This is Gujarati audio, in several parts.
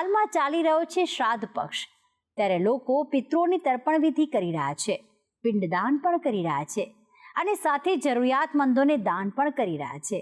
હાલમાં ચાલી રહ્યો છે શ્રાદ્ધ પક્ષ. ત્યારે લોકો પિતૃઓની તર્પણ વિધિ કરી રહ્યા છે, પિંડદાન પણ કરી રહ્યા છે અને સાથે જરૂરિયાતમંદોને દાન પણ કરી રહ્યા છે.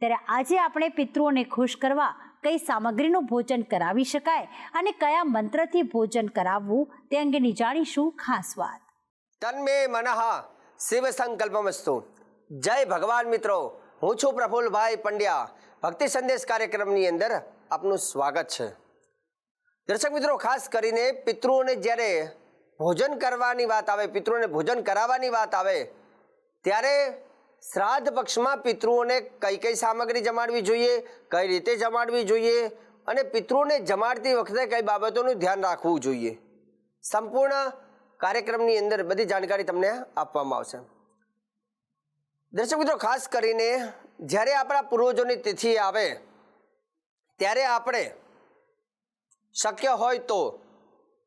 ત્યારે આજે આપણે પિતૃઓને ખુશ કરવા કઈ સામગ્રીનું ભોજન કરાવી શકાય અને કયા મંત્રથી ભોજન કરાવવું તે અંગેની જાણીશું ખાસ વાત. તન્મે મનઃ શિવ સંકલ્પમસ્તુ. જય ભગવાન મિત્રો, હું છું પ્રફુલભાઈ પંડ્યા. ભક્તિ સંદેશ કાર્યક્રમની અંદર આપનું સ્વાગત છે. દર્શક મિત્રો, ખાસ કરીને પિતૃઓને જ્યારે ભોજન કરવાની વાત આવે, પિતૃઓને ભોજન કરાવવાની વાત આવે, ત્યારે શ્રાદ્ધ પક્ષમાં પિતૃઓને કઈ કઈ સામગ્રી જમાડવી જોઈએ, કઈ રીતે જમાડવી જોઈએ અને પિતૃઓને જમાડતી વખતે કઈ બાબતોનું ધ્યાન રાખવું જોઈએ. સંપૂર્ણ કાર્યક્રમની અંદર બધી જાણકારી તમને આપવામાં આવશે. દર્શક મિત્રો, ખાસ કરીને જ્યારે આપણા પૂર્વજોની તિથિ આવે, ત્યારે આપણે શક્ય હોય તો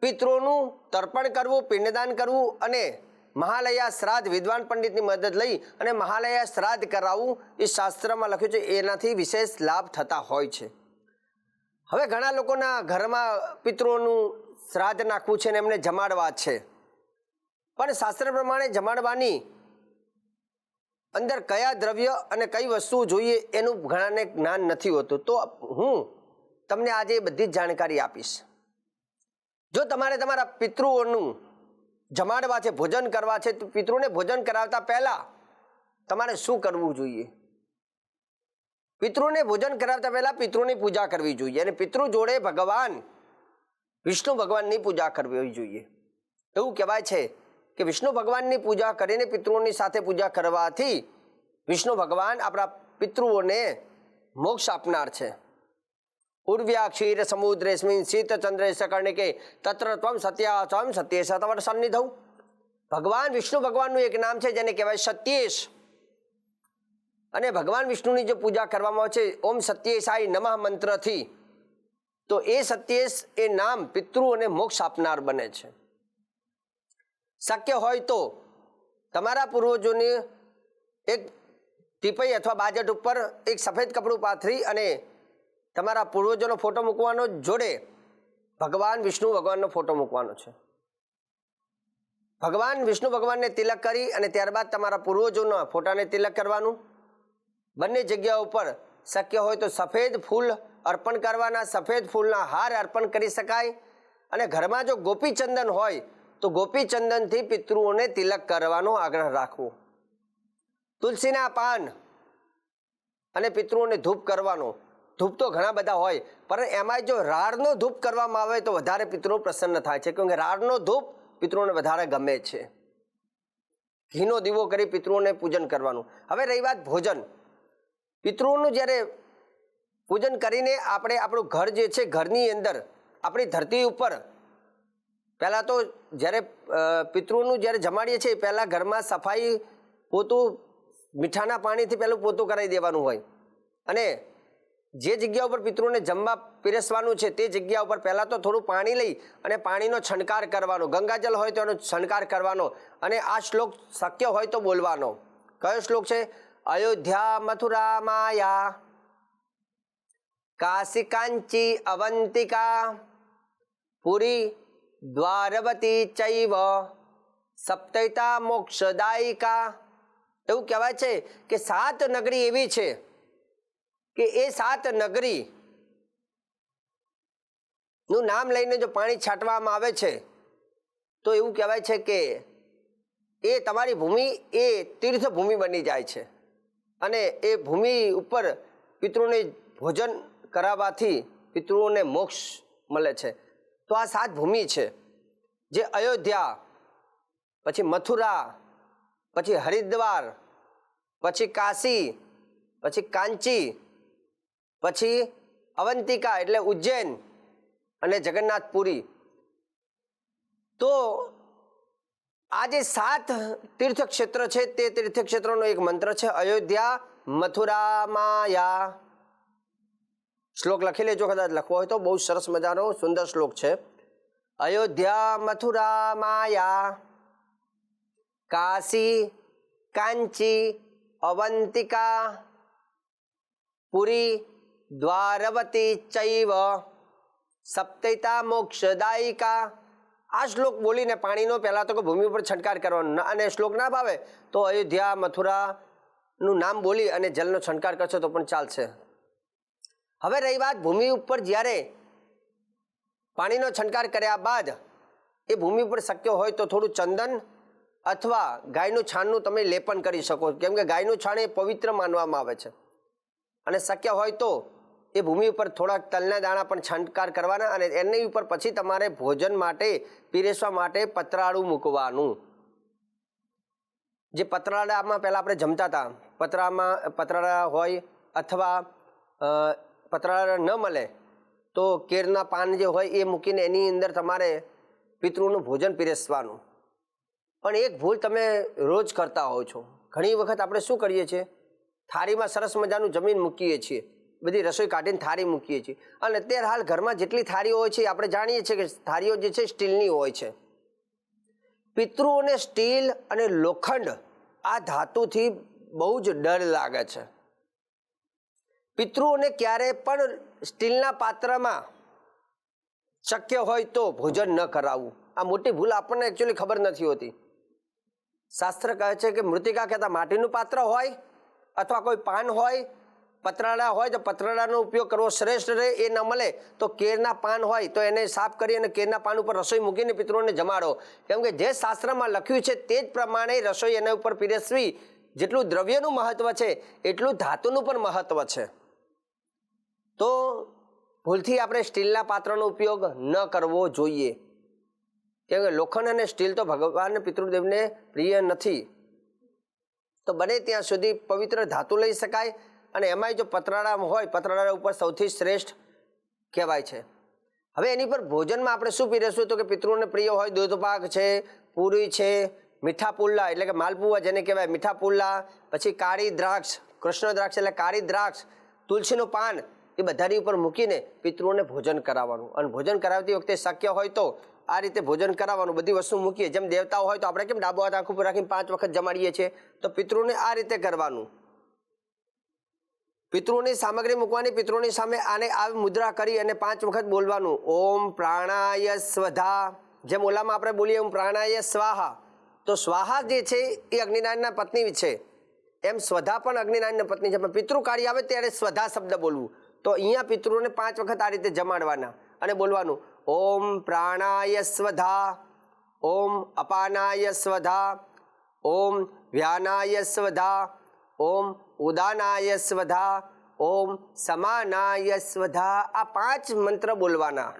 પિતૃઓનું તર્પણ કરવું, પિંડદાન કરવું અને મહાલયા શ્રાદ્ધ વિદ્વાન પંડિતની મદદ લઈ અને મહાલયા શ્રાદ્ધ કરાવવું એ શાસ્ત્રમાં લખ્યું છે. એનાથી વિશેષ લાભ થતા હોય છે. હવે ઘણા લોકોના ઘરમાં પિતૃઓનું શ્રાદ્ધ નાખવું છે અને એમને જમાડવા છે. પણ શાસ્ત્ર પ્રમાણે જમાડવાની અંદર કયા દ્રવ્ય અને કઈ વસ્તુ જોઈએ એનું ઘણાને જ્ઞાન નથી હોતું. તો હું તમને આજે બધી જ જાણકારી આપીશ. જો તમારે તમારા પિતૃઓનું જમાડવા છે, ભોજન કરવા છે, તો પિતૃને ભોજન કરાવતા પહેલા તમારે શું કરવું જોઈએ? પિતૃને ભોજન કરાવતા પહેલા પિતૃની પૂજા કરવી જોઈએ અને પિતૃ જોડે ભગવાન, વિષ્ણુ ભગવાનની પૂજા કરવી જોઈએ. એવું કહેવાય છે કે વિષ્ણુ ભગવાનની પૂજા કરીને પિતૃઓની સાથે પૂજા કરવાથી વિષ્ણુ ભગવાન આપણા પિતૃઓને મોક્ષ આપનાર છે. ઉર્વ્યા ક્ષીર સમુદ્રેસ્મિન શીત ચંદ્રે શકર્ણિકે તત્ર ત્વમ સત્યા ત્વમ સત્ય સતવર સન્નિધૌ ભગવાન વિષ્ણુ ભગવાનનું એક નામ છે જેને કહેવાય સત્યેશ અને ભગવાન વિષ્ણુની જે પૂજા કરવામાં આવે છે ઓમ સત્યેશાય નમઃ મંત્રથી તો એ સત્યેશ એ નામ પિતૃઓને મોક્ષ આપનાર બને છે શક્ય હોય તો તમારા પૂર્વજોને એક ટીપઈ અથવા બાજટ ઉપર એક સફેદ કપડું પાથરી અને તમારા પૂર્વજોનો ફોટો મૂકવાનો જોડે ભગવાન, વિષ્ણુ, ભગવાનનો ફોટો મૂકવાનો છે. ભગવાન, વિષ્ણુ, ભગવાનને તિલક કરી અને ત્યારબાદ તમારા પૂર્વજોના ફોટાને તિલક કરવાનું. બંને જગ્યા ઉપર શક્ય હોય તો સફેદ ફૂલ અર્પણ કરવાના, સફેદ ફૂલના હાર અર્પણ કરી શકાય. અને ઘરમાં જો ગોપીચંદન હોય તો ગોપીચંદનથી પિતૃઓને તિલક કરવાનો આગ્રહ રાખવો. તુલસીના પાન અને પિતૃઓને ધૂપ કરવાનો. ધૂપ તો ઘણા બધા હોય, પણ એમાં જો રાડનો ધૂપ કરવામાં આવે તો વધારે પિતૃ પ્રસન્ન થાય છે કેમ કે રાડનો ધૂપ પિતૃઓને વધારે ગમે છે. ઘીનો દીવો કરી પિતૃઓને પૂજન કરવાનું. હવે રહી વાત ભોજન. પિતૃઓનું જ્યારે પૂજન કરીને આપણે આપણું ઘર જે છે, ઘરની અંદર, આપણી ધરતી ઉપર, પહેલાં તો જ્યારે પિતૃનું જ્યારે જમાડીએ છીએ, પહેલાં ઘરમાં સફાઈ પોતું, મીઠાના પાણીથી પહેલું પોતું કરાવી દેવાનું હોય. અને જે જગ્યા ઉપર પિતૃને જમવા પીરસવાનું છે તે જગ્યા ઉપર પહેલાં તો થોડું પાણી લઈ અને પાણીનો છંટકાર કરવાનો. ગંગાજલ હોય તો એનો છંટકાર કરવાનો અને આ શ્લોક શક્ય હોય તો બોલવાનો. કયો શ્લોક છે? અયોધ્યા મથુરા માયા કાશી કાંચી અવંતિકા. પુરી દ્વારવતી ચૈવ. સપ્તૈતા મોક્ષદાયિકા. એવું કહેવાય છે કે સાત નગરી એવી છે કે એ સાત નગરી નું નામ લઈને જો પાણી છાંટવામાં આવે છે, તો એવું કહેવાય છે કે એ તમારી ભૂમિ, એ તીર્થ ભૂમિ બની જાય છે. અને એ ભૂમિ ઉપર પિતૃને ભોજન કરાવવાથી પિતૃઓને મોક્ષ મળે છે. તો આ સાત ભૂમિ છે. જે અયોધ્યા, પછી મથુરા, પછી હરિદ્વાર, પછી કાશી, પછી કાંચી પછી અવંતિકા એટલે ઉજ્જૈન અને જગન્નાથપુરી. તો આ જે સાત તીર્થક્ષેત્ર છે તે તીર્થક્ષેત્રનો એક મંત્ર છે, અયોધ્યા મથુરા માયા શ્લોક લખી લેજો, કદાચ લખવો હોય તો. બહુ સરસ મજાનો, સુંદર શ્લોક છે. અયોધ્યા મથુરા માયા કાશી, કાંચી, અવંતિકા, પુરી દ્વારવતી ચૈવ સપ્તૈતા મોક્ષદાયિકા. આ શ્લોક બોલીને પાણીનો પહેલાં તો ભૂમિ ઉપર છંટકાર કરવાનો અને શ્લોક ના ભાવે તો અયોધ્યા મથુરાનું નામ બોલી અને જલનો છંટકાર કરશો તો પણ ચાલશે. હવે રહી વાત ભૂમિ ઉપર જ્યારે પાણીનો છંટકાર કર્યા બાદ એ ભૂમિ પર શક્ય હોય તો થોડું ચંદન અથવા ગાયનું છાણનું તમે લેપન કરી શકો. કેમ કે ગાયનું છાણ એ પવિત્ર માનવામાં આવે છે. અને શક્ય હોય તો એ ભૂમિ ઉપર થોડાક તલના દાણા પણ છંટકાર કરવાના અને એની ઉપર પછી તમારે ભોજન માટે, પીરેસવા માટે પતરાળું મૂકવાનું. જે પતરાળામાં પહેલાં આપણે જમતા હતા પતરામાં, પતરાળા હોય અથવા પતરાળા ન મળે તો કેરના પાન જે હોય એ મૂકીને એની અંદર તમારે પિતૃનું ભોજન પીરસવાનું. પણ એક ભૂલ તમે રોજ કરતા હો છો. ઘણી વખત આપણે શું કરીએ છીએ? થાળીમાં સરસ મજાનું જમીન મૂકીએ છીએ. બધી રસોઈ કાઢીને થાળી મૂકીએ છીએ. અને અત્યારે હાલ ઘરમાં જેટલી થાળીઓ હોય છે આપણે જાણીએ છીએ કે થાળીઓ જે છે સ્ટીલની હોય છે. પિતૃઓને સ્ટીલ અને લોખંડ આ ધાતુથી બહુ જ ડર લાગે છે. પિતૃઓને ક્યારે પણ સ્ટીલના પાત્રમાં શક્ય હોય તો ભોજન ન કરાવવું. આ મોટી ભૂલ આપણને એકચ્યુઅલી ખબર નથી હોતી. શાસ્ત્ર કહે છે કે મૃતિકા કહેતા માટીનું પાત્ર હોય અથવા કોઈ પાન હોય પતરાળા હોય તો પતરાળાનો ઉપયોગ કરવો શ્રેષ્ઠ રહે, એ ન મળે તો કેરના પાન હોય તો એને સાફ કરી અને કેરના પાન ઉપર રસોઈ મૂકીને પિત્રોને જમાડો. કેમ કે જે શાસ્ત્રમાં લખ્યું છે તે જ પ્રમાણે રસોઈ એના ઉપર પીરસવી જેટલું દ્રવ્યનું મહત્વ છે, એટલું ધાતુનું પણ મહત્વ છે. તો ભૂલથી આપણે સ્ટીલના પાત્રનો ઉપયોગ ન કરવો જોઈએ. કેમ કે લોખંડ અને સ્ટીલ તો ભગવાન પિતૃદેવને પ્રિય નથી. તો બને ત્યાં સુધી પવિત્ર ધાતુ લઈ શકાય અને એમાંય જો પતરાળા હોય પતરાળા ઉપર સૌથી શ્રેષ્ઠ કહેવાય છે. હવે એની પર ભોજનમાં આપણે શું પીરસવું? તો કે પિતૃને પ્રિય હોય, દૂધ પાક છે, પૂરી છે, મીઠા પુલ્લા, એટલે કે માલપુવા જેને કહેવાય, મીઠા પુલ્લા, પછી કાળી દ્રાક્ષ, કૃષ્ણ દ્રાક્ષ એટલે કાળી દ્રાક્ષ, તુલસીનું પાન, એ બધાની ઉપર મૂકીને પિતૃઓને ભોજન કરાવવાનું. અને ભોજન કરાવતી વખતે શક્ય હોય તો આ રીતે ભોજન કરાવવાનું. બધી વસ્તુ મૂકીએ. જેમ દેવતાઓ હોય તો આપણે કેમ ડાબો હાથ આંખ ઉપર રાખીને પાંચ વખત જમાડીએ છીએ? તો પિતૃને આ રીતે કરવાનું. પિતૃની સામગ્રી મૂકવાની, પિતૃની સામે આને આવી મુદ્રા કરી અને પાંચ વખત બોલવાનું. ઓમ પ્રાણાય સ્વધા. જેમ ઓલામાં આપણે બોલીએ ઓમ પ્રાણાય સ્વાહા. તો સ્વાહા જે છે એ અગ્નિનારાયણના પત્ની છે. એમ સ્વધા પણ અગ્નિનારાયણની પત્ની છે. પણ પિતૃ કાર્ય આવે ત્યારે સ્વધા શબ્દ બોલવું. તો અહીંયા પિતૃને પાંચ વખત આ રીતે જમાડવાના અને બોલવાનું. ઓમ પ્રાણાય સ્વધા. ઓમ અપાનાય સ્વધા. ઓમ વ્યાનાય સ્વધા. ઓમ ઉદાનાય સ્વધા, ઓમ સમાનાય સ્વધા, આ પાંચ મંત્ર બોલવાના.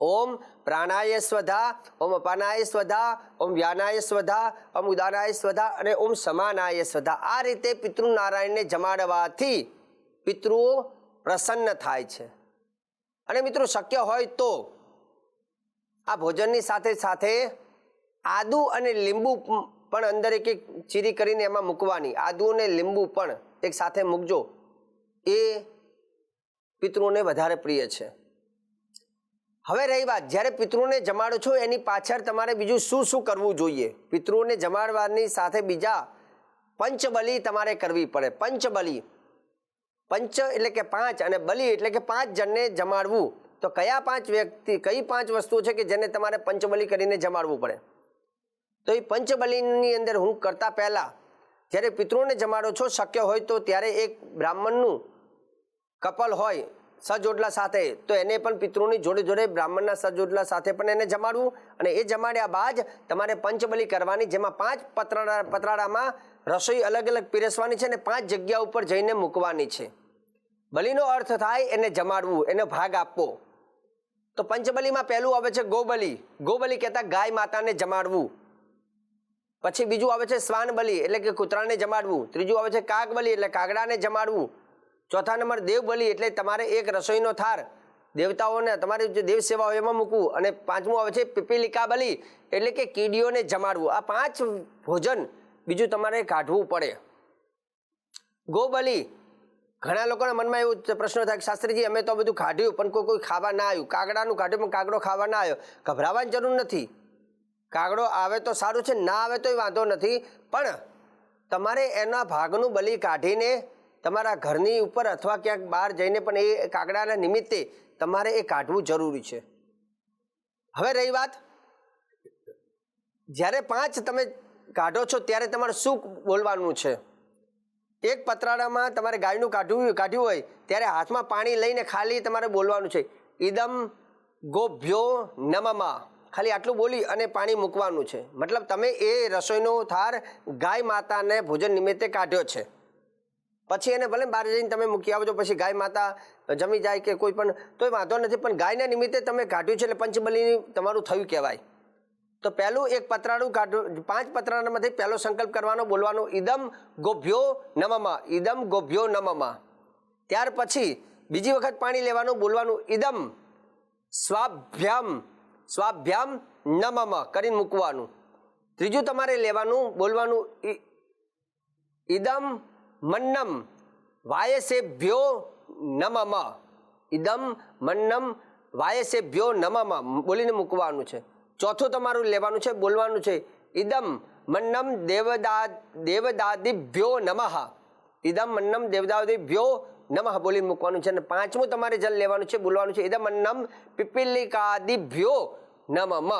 ઓમ પ્રાણાય સ્વધા, ઓમ અપાનાય સ્વધા, ઓમ વ્યાનાય સ્વધા, ઓમ ઉદાનાય સ્વધા અને ઓમ સમાનાય સ્વધા. આ રીતે પિતૃનારાયણને જમાડવાથી પિતૃઓ પ્રસન્ન થાય છે. અને મિત્રો શક્ય હોય તો આ ભોજનની સાથે સાથે આદુ અને લીંબુ પણ અંદર એક એક ચીરી કરીને એમાં મૂકવાની. આદુ અને લીંબુ પણ એક સાથે મૂકજો. એ પિતૃઓને વધારે પ્રિય છે. હવે રહી વાત. જ્યારે પિતૃને જમાડો છો, એની પાછળ તમારે બીજું શું શું કરવું જોઈએ? પિતૃઓને જમાડવાની સાથે બીજા પંચબલી તમારે કરવી પડે. પંચબલી. પંચ એટલે કે પાંચ અને બલી એટલે કે પાંચ જણને જમાડવું. તો કયા પાંચ વ્યક્તિ કઈ પાંચ વસ્તુઓ છે કે જેને તમારે પંચબલી કરીને જમાડવું પડે? તો એ પંચબલિની અંદર હું કરતા પહેલાં જ્યારે પિતૃને જમાડો છો, શક્ય હોય તો ત્યારે એક બ્રાહ્મણનું કપલ હોય સજોડલા સાથે, તો એને પણ પિતૃની જોડે જોડે બ્રાહ્મણના સજોડલા સાથે પણ એને જમાડવું અને એ જમાડ્યા બાદ તમારે પંચબલી કરવાની, જેમાં પાંચ પતરાડા, પતરાડામાં રસોઈ અલગ અલગ પીરસવાની છે અને પાંચ જગ્યા ઉપર જઈને મૂકવાની છે. બલીનો અર્થ થાય એને જમાડવું, એને ભાગ આપવો. તો પંચબલીમાં પહેલું આવે છે ગોબલી. ગોબલી કહેતા ગાય માતાને જમાડવું. પછી બીજું આવે છે શ્વાન બલી, એટલે કે કૂતરાને જમાડવું. ત્રીજું આવે છે કાગ બલી, એટલે કાગડાને જમાડવું. ચોથા નંબર દેવ બલી, એટલે તમારે એક રસોઈનો થાર. દેવતાઓને તમારી જે દેવ સેવા હોય એમાં મૂકવું. અને પાંચમું આવે છે પીપીલિકા બલી, એટલે કે કીડીઓને જમાડવું. આ પાંચ ભોજન બીજું તમારે કાઢવું પડે. ગોબલિ ઘણા લોકોના મનમાં એવું પ્રશ્ન થાય કે શાસ્ત્રીજી, અમે તો બધું કાઢ્યું, પણ કોઈ કોઈ ખાવા ના આવ્યું. કાગડાનું કાઢ્યું, પણ કાગડો ખાવા ના આવ્યો. ગભરાવાની જરૂર નથી. કાગડો આવે તો સારું છે, ના આવે તોય વાંધો નથી. પણ તમારે એના ભાગનું બલી કાઢીને તમારા ઘરની ઉપર અથવા ક્યાંક બહાર જઈને પણ એ કાગડાના નિમિત્તે તમારે એ કાઢવું જરૂરી છે. હવે રહી વાત. જ્યારે પાંચ તમે કાઢો છો ત્યારે તમારે શું બોલવાનું છે? એક પતરાળામાં તમારે ગાયનું કાઢવું કાઢ્યું હોય, ત્યારે હાથમાં પાણી લઈને ખાલી તમારે બોલવાનું છે. ઇદમ ગોભ્યો નમમા ખાલી આટલું બોલી અને પાણી મૂકવાનું છે. મતલબ તમે એ રસોઈનો થાર ગાય માતાને ભોજન નિમિત્તે કાઢ્યો છે. પછી એને ભલે બહાર જઈને તમે મૂકી આવજો, પછી ગાય માતા જમી જાય કે કોઈ પણ, તોય વાંધો નથી, પણ ગાયના નિમિત્તે તમે કાઢ્યું છે એટલે પંચબલીની તમારું થયું કહેવાય. તો પહેલું એક પતરાળું કાઢ્યું, પાંચ પતરાળામાંથી પહેલો સંકલ્પ કરવાનો, બોલવાનો ઇદમ ગોભ્યો નમમા, ઈદમ ગોભ્યો નમમા. ત્યાર પછી બીજી વખત પાણી લેવાનું, બોલવાનું, ઈદમ સ્વાભ્યામ. સ્વાભ્યામ નમમ કરીને મૂકવાનું. ત્રીજું તમારે લેવાનું, બોલવાનું ઇદમ મન્નમ વાયસેભ્યો નમમ. ઇદમ મન્નમ વાયસેભ્યો નમમ. બોલીને મૂકવાનું છે. ચોથું તમારું લેવાનું છે, બોલવાનું છે ઇદમ મન્નમ દેવદા, દેવદાદિભ્યો નમઃ. ઇદમ મન્નમ દેવદાદિભ્યો નમઃ બોલી મૂકવાનું છે અને પાંચમું તમારે જલ લેવાનું છે, બોલવાનું છે. ઇદમ અન્નમ પિપિલિકાદિભ્યો નમમ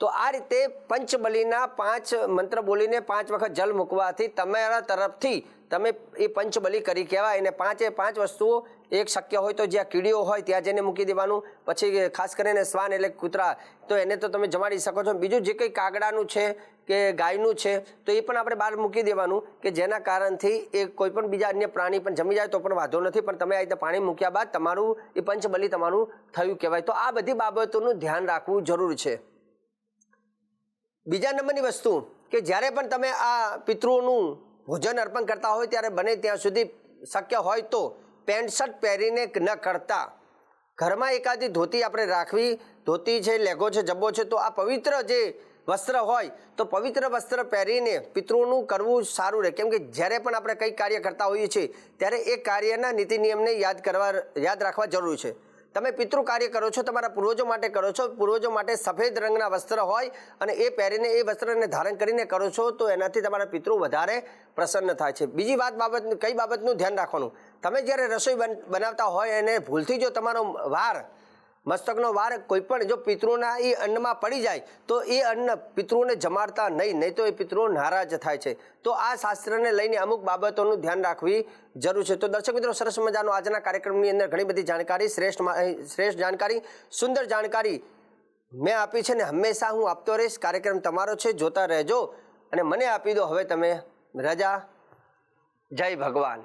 તો આ રીતે પંચબલીના પાંચ મંત્ર બોલીને પાંચ વખત જલ મૂકવાથી તમારા તરફથી તમે એ પંચબલી કરી કહેવાય. અને પાંચે પાંચ વસ્તુઓ, એક શક્ય હોય તો જ્યાં કીડીઓ હોય ત્યાં જઈને મૂકી દેવાનું. પછી ખાસ કરીને શ્વાન એટલે કૂતરા, તો એને તો તમે જમાડી શકો છો. બીજું જે કંઈ કાગડાનું છે કે ગાયનું છે, તો એ પણ આપણે બહાર મૂકી દેવાનું કે જેના કારણથી એ કોઈ પણ બીજા અન્ય પ્રાણી પણ જમી જાય તો પણ વાંધો નથી. પણ તમે આ રીતે પાણી મૂક્યા બાદ તમારું એ પંચબલી તમારું થયું કહેવાય. તો આ બધી બાબતોનું ધ્યાન રાખવું જરૂર છે. બીજા નંબરની વસ્તુ કે જ્યારે પણ તમે આ પિતૃઓનું ભોજન અર્પણ કરતા હોય ત્યારે બને ત્યાં સુધી શક્ય હોય તો પેન્ટ શર્ટ પહેરીને ન કરતા. ઘરમાં એકાદી ધોતી આપણે રાખવી, ધોતી છે, લેગો છે, જબ્બો છે, તો આ પવિત્ર જે વસ્ત્ર હોય, તો પવિત્ર વસ્ત્ર પહેરીને પિતૃઓનું કરવું સારું રહે. કેમ કે જ્યારે પણ આપણે કંઈ કાર્ય કરતા હોઈએ છીએ, ત્યારે એ કાર્યના નીતિ નિયમને યાદ કરવા, યાદ રાખવા જરૂરી છે. તમે પિતૃ કાર્ય કરો છો, તમારા પૂર્વજો માટે કરો છો, પૂર્વજો માટે સફેદ રંગના વસ્ત્ર હોય અને એ પહેરીને એ વસ્ત્રને ધારણ કરીને કરો છો, તો એનાથી તમારા પિતૃ વધારે પ્રસન્ન થાય છે. બીજી વાત બાબત કઈ બાબતનું ધ્યાન રાખવાનું? તમે જ્યારે રસોઈ બન- બનાવતા હોય એને ભૂલથી જો તમારો વાર મસ્તકનો વાર કોઈ પણ જો પિતૃના એ અન્નમાં પડી જાય, તો એ અન્ન પિતૃને જમાડતા નહીં નહીં તો એ પિતૃ નારાજ થાય છે. તો આ શાસ્ત્રને લઈને અમુક બાબતોનું ધ્યાન રાખવી જરૂર છે. તો દર્શક મિત્રો, સરસ મજાનો આજના કાર્યક્રમની અંદર ઘણી બધી જાણકારી, શ્રેષ્ઠ શ્રેષ્ઠ જાણકારી, સુંદર જાણકારી મેં આપી છે ને હંમેશા હું આપતો રહીશ. કાર્યક્રમ તમારો છે, જોતા રહેજો અને મને આપી દો. હવે તમે રજા. જય ભગવાન.